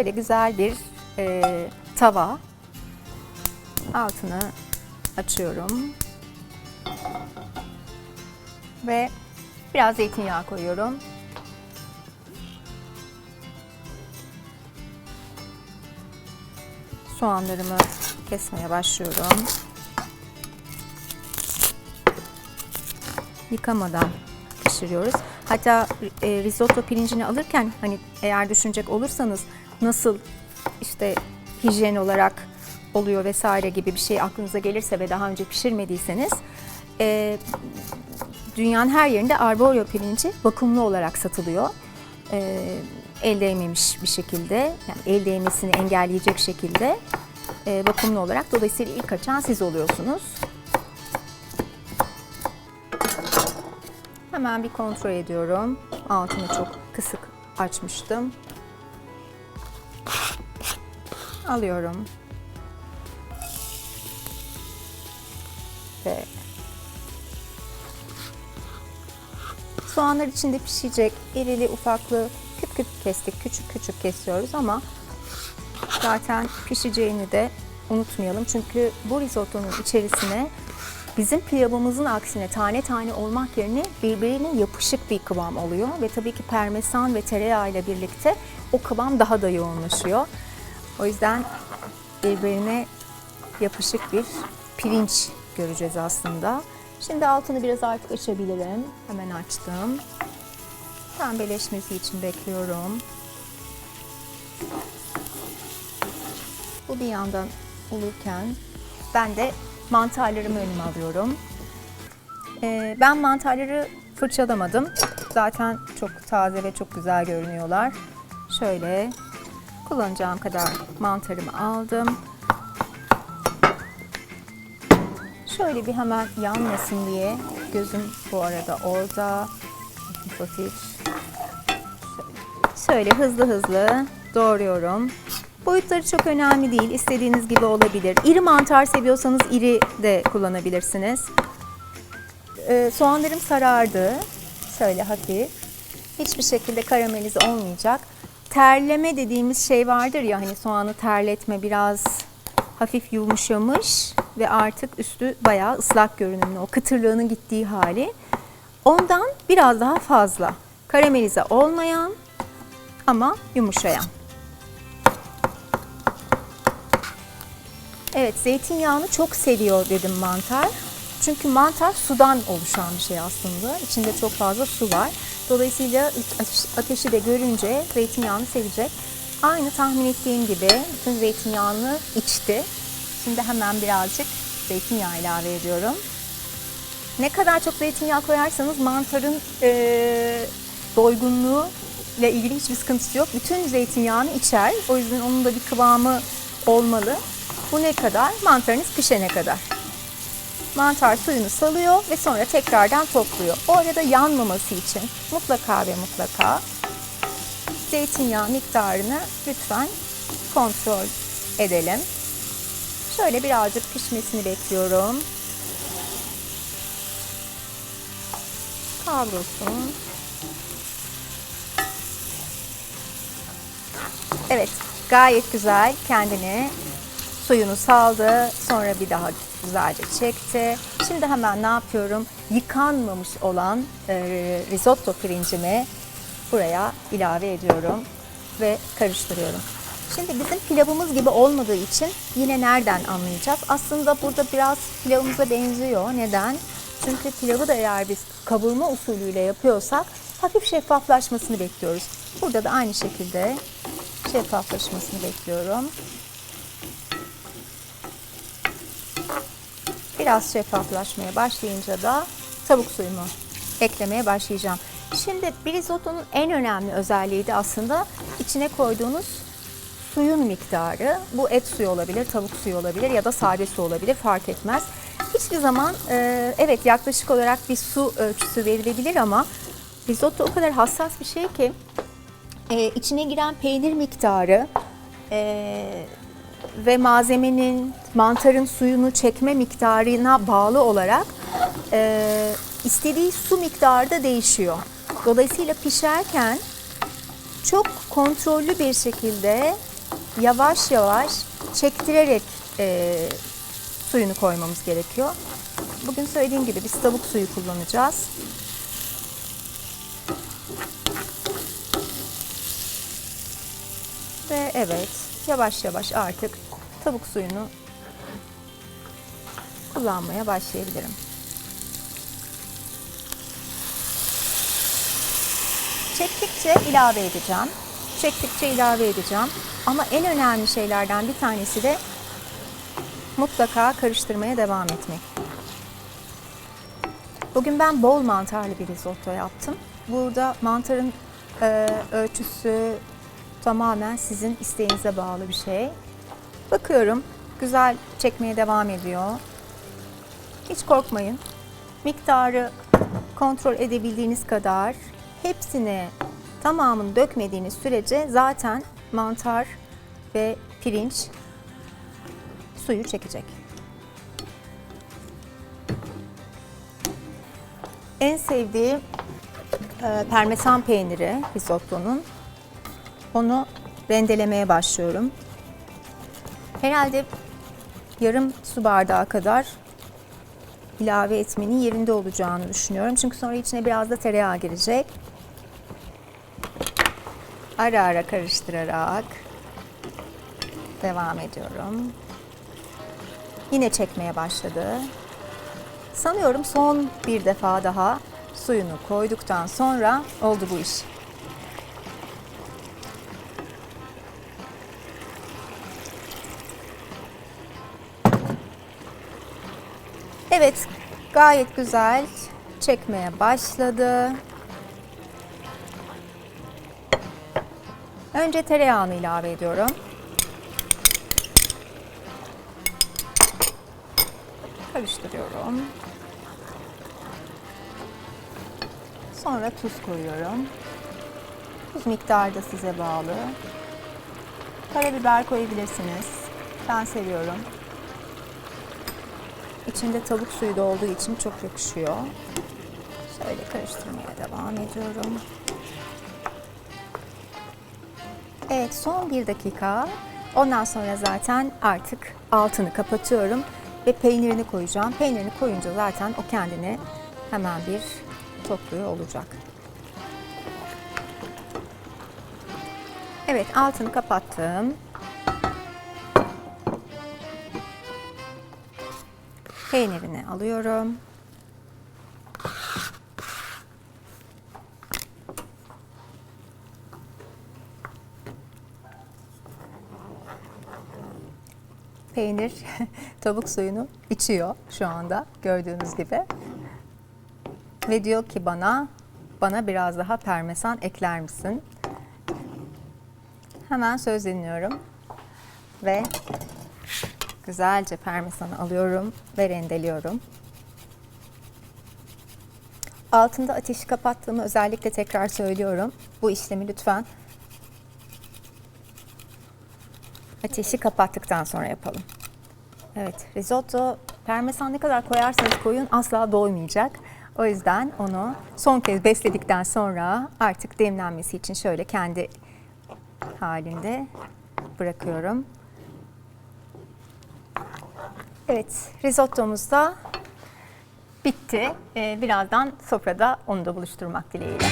Şöyle güzel bir e, tava. Altını açıyorum. Ve biraz zeytinyağı koyuyorum. Soğanlarımı kesmeye başlıyorum. Yıkamadan pişiriyoruz. Hatta e, risotto pirincini alırken hani eğer düşünecek olursanız nasıl işte hijyen olarak oluyor vesaire gibi bir şey aklınıza gelirse ve daha önce pişirmediyseniz e, dünyanın her yerinde arborio pirinci vakumlu olarak satılıyor. E, el değmemiş bir şekilde, yani el değmesini engelleyecek şekilde e, vakumlu olarak. Dolayısıyla ilk açan siz oluyorsunuz. Hemen bir kontrol ediyorum. Altını çok kısık açmıştım. Alıyorum. Ve soğanlar içinde pişecek. İrili ufaklı küp küp kestik. Küçük küçük kesiyoruz ama zaten pişeceğini de unutmayalım. Çünkü bu risottonun içerisine bizim pilavımızın aksine tane tane olmak yerine birbirine yapışık bir kıvam oluyor. Ve tabii ki parmesan ve tereyağı ile birlikte o kıvam daha da yoğunlaşıyor. O yüzden birbirine yapışık bir pirinç göreceğiz aslında. Şimdi altını biraz artık açabilirim. Hemen açtım. Pembeleşmesi için bekliyorum. Bu bir yandan olurken ben de mantarlarımı önüme alıyorum. Ee, ben mantarları fırçalamadım. Zaten çok taze ve çok güzel görünüyorlar. Şöyle kullanacağım kadar mantarımı aldım. Şöyle bir hemen yanmasın diye gözüm bu arada orada. Hafif. Şöyle hızlı hızlı doğruyorum. Boyutları çok önemli değil. İstediğiniz gibi olabilir. İri mantar seviyorsanız iri de kullanabilirsiniz. Ee, soğanlarım sarardı. Şöyle hafif. Hiçbir şekilde karamelize olmayacak. Terleme dediğimiz şey vardır ya hani soğanı terletme biraz hafif yumuşamış ve artık üstü bayağı ıslak görünümlü. O kıtırlığının gittiği hali. Ondan biraz daha fazla. Karamelize olmayan ama yumuşayan. Evet, zeytinyağını çok seviyor dedim mantar. Çünkü mantar sudan oluşan bir şey aslında. İçinde çok fazla su var. Dolayısıyla ateşi de görünce zeytinyağını sevecek. Aynı tahmin ettiğim gibi bütün zeytinyağını içti. Şimdi hemen birazcık zeytinyağı ilave ediyorum. Ne kadar çok zeytinyağı koyarsanız mantarın e, doygunluğu ile ilgili hiçbir sıkıntısı yok. Bütün zeytinyağını içer. O yüzden onun da bir kıvamı olmalı. Bu ne kadar? Mantarınız pişene kadar. Mantar suyunu salıyor ve sonra tekrardan topluyor. O arada yanmaması için mutlaka ve mutlaka zeytinyağı miktarını lütfen kontrol edelim. Şöyle birazcık pişmesini bekliyorum. Kavrulsun. Evet, gayet güzel kendini suyunu saldı. Sonra bir daha güzelce çekti. Şimdi hemen ne yapıyorum? Yıkanmamış olan e, risotto pirincimi buraya ilave ediyorum ve karıştırıyorum. Şimdi bizim pilavımız gibi olmadığı için yine nereden anlayacağız? Aslında burada biraz pilavımıza benziyor. Neden? Çünkü pilavı da eğer biz kavurma usulüyle yapıyorsak hafif şeffaflaşmasını bekliyoruz. Burada da aynı şekilde şeffaflaşmasını bekliyorum. Biraz şeffaflaşmaya başlayınca da tavuk suyumu eklemeye başlayacağım. Şimdi bir risottonun en önemli özelliği de aslında içine koyduğunuz suyun miktarı. Bu et suyu olabilir, tavuk suyu olabilir ya da sade su olabilir fark etmez. Hiçbir zaman e, evet yaklaşık olarak bir su ölçüsü verilebilir ama risotto o kadar hassas bir şey ki e, içine giren peynir miktarı e, ve malzemenin mantarın suyunu çekme miktarına bağlı olarak e, istediği su miktarı da değişiyor. Dolayısıyla pişerken çok kontrollü bir şekilde yavaş yavaş çektirerek e, suyunu koymamız gerekiyor. Bugün söylediğim gibi biz tavuk suyu kullanacağız. Ve evet yavaş yavaş artık tavuk suyunu kullanmaya başlayabilirim. Çektikçe ilave edeceğim. Çektikçe ilave edeceğim. Ama en önemli şeylerden bir tanesi de mutlaka karıştırmaya devam etmek. Bugün ben bol mantarlı bir risotto yaptım. Burada mantarın e, ölçüsü tamamen sizin isteğinize bağlı bir şey. Bakıyorum güzel çekmeye devam ediyor. Hiç korkmayın. Miktarı kontrol edebildiğiniz kadar hepsini tamamını dökmediğiniz sürece zaten mantar ve pirinç suyu çekecek. En sevdiğim e, parmesan peyniri risottonun. Onu rendelemeye başlıyorum. Herhalde yarım su bardağı kadar ilave etmenin yerinde olacağını düşünüyorum. Çünkü sonra içine biraz da tereyağı girecek. Ara ara karıştırarak devam ediyorum. Yine çekmeye başladı. Sanıyorum son bir defa daha suyunu koyduktan sonra oldu bu iş. Evet, gayet güzel çekmeye başladı. Önce tereyağını ilave ediyorum. Karıştırıyorum. Sonra tuz koyuyorum. Tuz miktarı da size bağlı. Karabiber koyabilirsiniz. Ben seviyorum. İçinde tavuk suyu da olduğu için çok yakışıyor. Şöyle karıştırmaya devam ediyorum. Evet son bir dakika. Ondan sonra zaten artık altını kapatıyorum ve peynirini koyacağım. Peynirini koyunca zaten o kendini hemen bir topluyor olacak. Evet altını kapattım. Peynirini alıyorum. Peynir tavuk suyunu içiyor şu anda gördüğünüz gibi. Ve diyor ki bana bana biraz daha parmesan ekler misin? Hemen söz dinliyorum. Ve güzelce parmesanı alıyorum ve rendeliyorum. Altında ateşi kapattığımı özellikle tekrar söylüyorum. Bu işlemi lütfen ateşi kapattıktan sonra yapalım. Evet, risotto parmesan ne kadar koyarsanız koyun asla doymayacak. O yüzden onu son kez besledikten sonra artık demlenmesi için şöyle kendi halinde bırakıyorum. Evet, risottomuz da bitti. Ee, birazdan sofrada onu da buluşturmak dileğiyle.